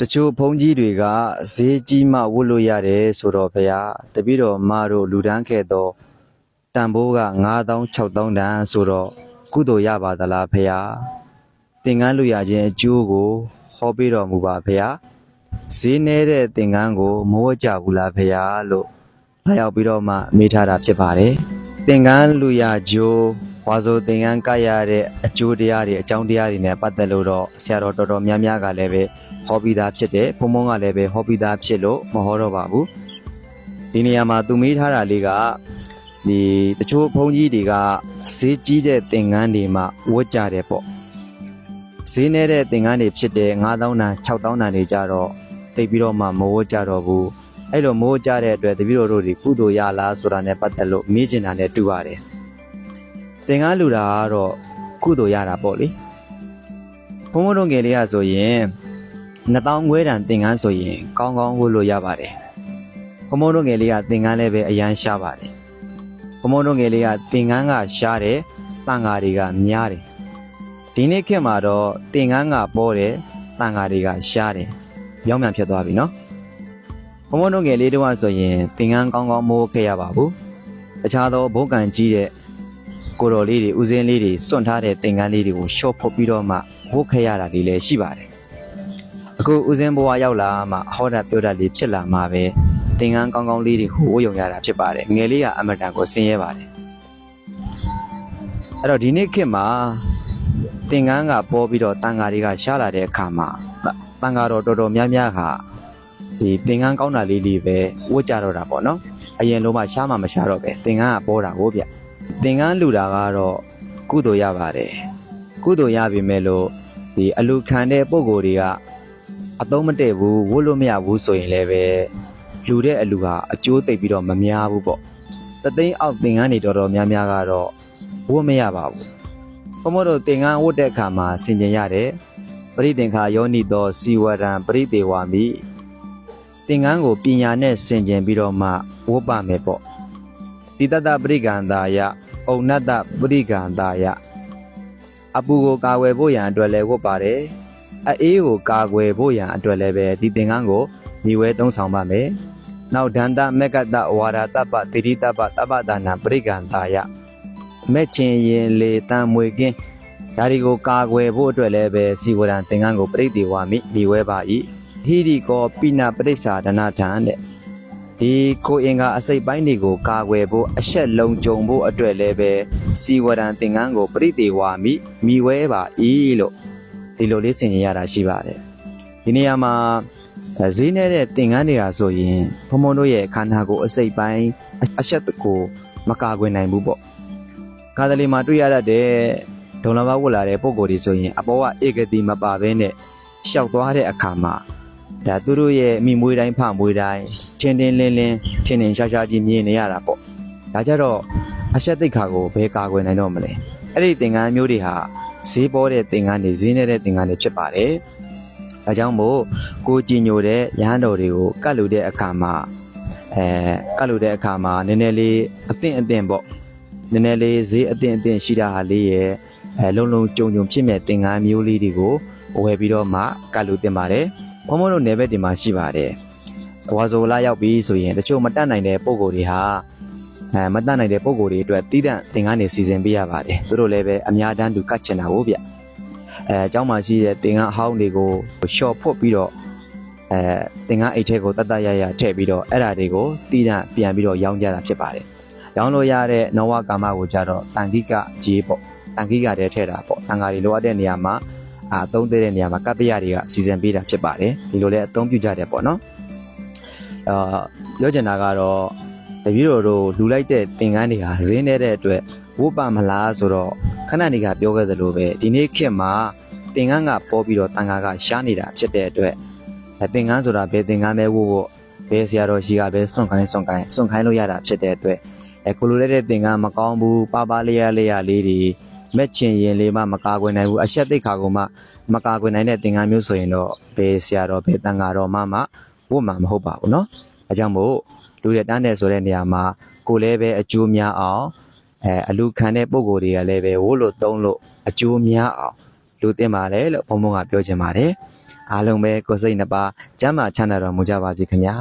တချို့ဘုန်းကြီးတွေကဈေးကြီးမှဝတ်လို့ရတယ်ဆိုတော့ဗျာတပည့်တော်မတို့လူဒန်းခဲ့တော့တန်ဖိုးက9000 6000တန်ဆိုတော့ကုသိုလ်ရပါသလားဗျာသင်္ကန်းလူရခြင်းအကျိုးကိုဟောပေးတော်မူပါဗျာဈေးနေတဲ့သင်္ကန်းကိုမဝတ်ကြဘူးလားဗျာလို့လာရောက်ပြီးတော့မှမေးထားတာဖြစ်ပါတယ်သင်္ကန်းလူရကျိုး ဝါဆိုသင်္ကန်းကရတဲ့အကျိုးတရားတွေအကြောင်းတရားတွေနဲ့ပတ်သက်လို့တော့ဆရာတော်တော်တော်များများကလည်းပဲဟောပြီးသားဖြစ်တယ်ဘုံဘုံကလည်းပဲဟောပြီးသားဖြစ်လို့မဟောတော့ပါဘူးဒီနေရာမှာသူမေးထားတာလေးကဒီတချို့ဘုန်းကြီးတွေကဈေးကြီးတဲ့သင်္ကန်းတွေမှာဝတ်ကြတယ်ပေါ့ဈေးနေတဲ့သင်္ကန်းတွေဖြစ်တဲ့9000တန်6000တန်တွေကြတော့တိတ်ပြီးတော့မှမဝတ်ကြတော့ဘူးအဲ့လိုမဝတ်ကြတဲ့အတွက်တပည့်တော်တို့တွေကုသိုလ်ရလားဆိုတာနဲ့ပတ်သက်လို့မေးချင်တာနဲ့တူပါတယ် သင်္ကန်းလူတာကတော့ကုသိုလ်ရတာပေါ့လေဘုံဘုံတို့ငယ်လေးကဆိုရင်2000ငွေတန်သင်္ကန်းဆိုရင်ကောင်းကောင်းဝတ်လို့ရပါတယ်။ခမိုးတို့ငယ်လေးကသင်္ကန်းလည်းပဲအရန်ရှားပါတယ်။ခမိုးတို့ငယ်လေးကသင်္ကန်းကရှားတယ်။တန်ဃာတွေကများတယ်။ဒီနေ့ခေတ်မှာတော့သင်္ကန်းကပေါ်တယ်။တန်ဃာတွေကရှားတယ်။ပြောင်းပြန်ဖြစ်သွားပြီနော်။ခမိုးတို့ငယ်လေးတို့ကဆိုရင်သင်္ကန်းကောင်းကောင်းမိုးခဲ့ရပါဘူး။တခြားသောဘုတ်ကန်ကြီးတဲ့ ကိုတော်လေးတွေဦးစင်းလေးတွေစွန့်ထားတဲ့သင်္ကန်းလေးတွေကိုရှော့ဖုတ်ပြီးတော့မှဝတ်ခဲ့ရတာလေးလည်းရှိပါတယ်။အခုဦးစင်းဘဝရောက်လာမှဟောတာပြောတာလေးဖြစ်လာမှပဲသင်္ကန်းကောင်းကောင်းလေးတွေဟိုဝယုံရတာဖြစ်ပါတယ်ငယ်လေးကအမတန်ကိုဆင်းရဲပါတယ်အဲ့တော့ဒီနေ့ခေတ်မှာသင်္ကန်းကပေါ်ပြီးတော့တန်ဃာတွေကရှားလာတဲ့အခါမှာတန်ဃာတော်တော်တော်များများဟာဒီသင်္ကန်းကောင်းတာလေးလေးပဲဝတ်ကြတော့တာပေါ့နော်အရင်လုံးမှရှားမှမရှားတော့ပဲသင်္ကန်းကပေါ်တာကိုဗျ သင်္ကန်းလူတာကတော့ကုသိုလ်ရပါတယ်ကုသိုလ်ရပြီမဲ့လို့ဒီအလူခံတဲ့ပုံကိုယ်တွေကအသုံးမတည့်ဘူးဝတ်လို့မရဘူးဆိုရင်လည်းပဲလူတဲ့အလူဟာအကျိုးသိပ်ပြီးတော့မများဘူးပေါ့တသိန်းအောက်သင်္ကန်းတွေတော်တော်များများကတော့ဝတ်မရပါဘူးဘုမို့တို့သင်္ကန်းဝတ်တဲ့အခါမှာဆင်ခြင်ရတယ်ပရိသင်္ခာယောနိသောစီဝရံပရိသေဝါမိသင်္ကန်းကိုပညာနဲ့ဆင်ခြင်ပြီးတော့မှဝတ်ပါမယ်ပေါ့ တိတတပရိကံတာယဩနတ္တပရိကံတာယအပူကိုကာဝယ်ဖို့ရန်အတွက်လည်းဝတ်ပါတယ်အအေးကိုကာကွယ်ဖို့ရန်အတွက်လည်းပဲဒီသင်္ကန်းကိုမြည်ဝဲသုံးဆောင်ပါမယ်။နောက်ဒန္တမက်ကတဝါဒတပ္ပတိရိတပ္ပတပ္ပဒါနပရိကံတာယမဲ့ချင်းရင်လေတန်မွေကင်းဒါဒီကိုကာကွယ်ဖို့အတွက်လည်းပဲစီဝရံသင်္ကန်းကိုပြိတိဝါမိမြည်ဝဲပါ၏ဟိရိကောပိဏပရိစ္ဆာဒနာထံတဲ့ ဒီကိုအင်္ဂါအစိတ်ပိုင်းတွေကိုကာကွယ်ဖို့အဆက်လုံးကြုံဖို့အတွက်လည်းပဲစီဝရံသင်္ကန်းကိုပြိတိဝါမိမြည်ဝဲပါ၏လို့ဒီလိုလေးဆင်ရင်ရတာရှိပါတယ်ဒီနေရာမှာအဲဈေးနေတဲ့တင်ကန်းတွေကဆိုရင်ဘုံဘုံတို့ရဲ့ခန္ဓာကိုယ်အစိတ်ပိုင်းအအချက်ကိုမကာကွယ်နိုင်ဘူးပေါ့ခါတလေမှာတွေ့ရတတ်တဲ့ဒုံလဘဝတ်လာတဲ့ပုံကိုယ်တွေဆိုရင်အပေါ်ကဧကတိမပါဘဲနဲ့ရှောက်သွားတဲ့အခါမှာ ဒါသူတို့ရဲ့မိမွေးတိုင်းဖမွေးတိုင်းထင်းထင်းလင်းလင်းထင်းထင်းရှားရှားကြီးမြင်နေရတာပေါ့ဒါကြတော့အချက်သိက္ခာကိုဘယ်ကာကွယ်နိုင်တော့မလဲအဲ့ဒီတင်ကန်းမျိုးတွေဟာဈေးပေါ်တဲ့သင်္ကန်းတွေဈေးနေတဲ့သင်္ကန်းတွေဖြစ်ပါတယ်။ဒါကြောင့်မို့ကိုကြည်ညိုတဲ့ရဟန်းတော်တွေကိုကတ်လူတဲ့အခါမှာအဲကတ်လူတဲ့အခါမှာနည်းနည်းလေးအသင့်အသင့်ပေါ့နည်းနည်းလေးဈေးအသင့်အသင့်ရှိတာဟာလေးရဲ့အဲလုံလုံကြုံကြုံဖြစ်မဲ့သင်္ကန်းမျိုးလေးတွေကိုဝယ်ပြီးတော့မှကတ်လူတင်ပါတယ်။ ဘုံဘုံတို့နယ်ဘက်ဒီမှာရှိပါတယ်။ဝါဆိုလာရောက်ပြီးဆိုရင်တချို့မတတ်နိုင်တဲ့ပုံကိုယ်တွေဟာအဲမတတ်နိုင်တဲ့ပုံကိုယ်တွေအတွက်တီးတန့်သင်္ကန်းတွေစီစဉ်ပေးရပါတယ်။သူတို့လည်းပဲအများတန်းသူကတ်ချင်တာဟုတ်ဗျ။အဲအเจ้าမှာရှိတဲ့သင်္ကန်းအဟောင်းတွေကိုရှော့ဖွတ်ပြီးတော့အဲသင်္ကန်းအိတ်ထဲကိုတတ်တတ်ရရထည့်ပြီးတော့အဲ့ဓာတွေကိုတီးတန့်ပြန်ပြီးတော့ရောင်းကြတာဖြစ်ပါတယ်။ရောင်းလို့ရတဲ့နောဝကာမကိုကြတော့တန်ခိကကြီးပေါ့။တန်ခိကတည်းထည့်တာပေါ့။တန်ဃာတွေလိုအပ်တဲ့နေရာမှာ အာအသုံးသေးတဲ့နေရာမှာကပ္ပယတွေကစီစဉ်ပေးတာဖြစ်ပါတယ်။ဒီလိုလည်းအသုံးပြုကြတယ်ပေါ့နော်။အာပြောချင်တာကတော့တပည့်တော်တို့လူလိုက်တဲ့သင်္ကန်းတွေဟာဈေးနေတဲ့အတွက်ဝတ်ပါမလားဆိုတော့ခဏနေကပြောခဲ့သလိုပဲဒီနေ့ခေတ်မှာသင်္ကန်းကပေါ်ပြီးတော့တန်ခါကရှားနေတာဖြစ်တဲ့အတွက်အဲသင်္ကန်းဆိုတာဘယ်သင်္ကန်းပဲဝတ်ဖို့ဘယ်ဆရာတော်ရှိကပဲစွန့်ခိုင်းစွန့်ခိုင်းစွန့်ခိုင်းလို့ရတာဖြစ်တဲ့အတွက်အဲကိုလိုတဲ့သင်္ကန်းမကောင်းဘူးပါပါလေးရလေးရလေးတွေ မဲ့ချင်ရင်လေးမှမကာကွယ်နိုင်ဘူးအချက်သိက္ခာကိုမှမကာကွယ်နိုင်တဲ့သင်္ကန်းမျိုးဆိုရင်တော့ဘယ်ဆရာတော်ဘယ်တန်ခါတော်မှမှဝတ်မှာမဟုတ်ပါဘူးเนาะအဲကြောင့်မို့လူတဲ့တန်းတဲ့ဆိုတဲ့နေရာမှာကိုလည်းပဲအကျိုးများအောင် အဲအလူခံတဲ့ပုံကိုယ်တွေကလည်းပဲဝို့လို့သုံးလို့အကျိုးများအောင်လူတင်ပါလေလို့ဘုံဘုံကပြောချင်ပါတယ် အားလုံးပဲကိုယ်စိတ်နှစ်ပါးကျမ်းမာချမ်းသာတော်မူကြပါစေခင်ဗျာ